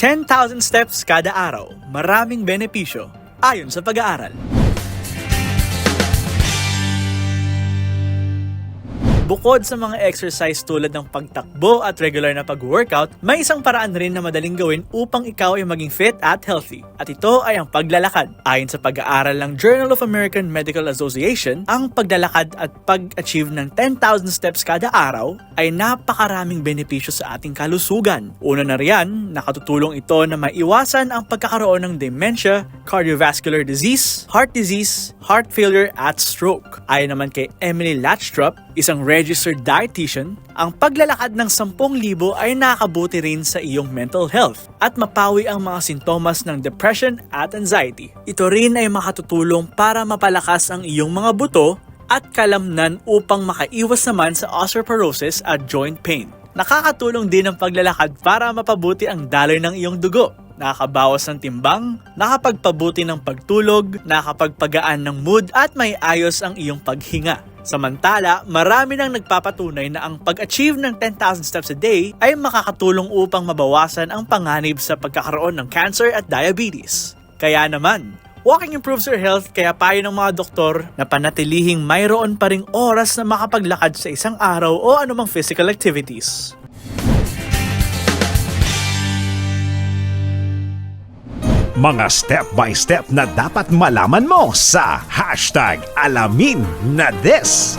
10,000 steps kada araw, maraming benepisyo ayon sa pag-aaral. Bukod sa mga exercise tulad ng pagtakbo at regular na pag-workout, may isang paraan rin na madaling gawin upang ikaw ay maging fit at healthy. At ito ay ang paglalakad. Ayon sa pag-aaral ng Journal of American Medical Association, ang paglalakad at pag-achieve ng 10,000 steps kada araw ay napakaraming benepisyo sa ating kalusugan. Una na riyan, nakatutulong ito na maiwasan ang pagkakaroon ng dementia, cardiovascular disease, heart disease, heart failure at stroke. Ayon naman kay Emily Latchtrop, isang registered dietitian, ang paglalakad ng 10,000 ay nakakabuti rin sa iyong mental health at mapawi ang mga sintomas ng depression at anxiety. Ito rin ay makatutulong para mapalakas ang iyong mga buto at kalamnan upang makaiwas naman sa osteoporosis at joint pain. Nakakatulong din ang paglalakad para mapabuti ang daloy ng iyong dugo nakakabawas ng timbang, nakapagpabuti ng pagtulog, nakapagpagaan ng mood at may ayos ang iyong paghinga. Samantala, marami nang nagpapatunay na ang pag-achieve ng 10,000 steps a day ay makakatulong upang mabawasan ang panganib sa pagkakaroon ng cancer at diabetes. Kaya naman, Walking improves your health kaya payo ng mga doktor na panatilihing mayroon pa ring oras na makapaglakad sa isang araw o anumang physical activities. Mga step-by-step na dapat malaman mo sa hashtag alamin na this.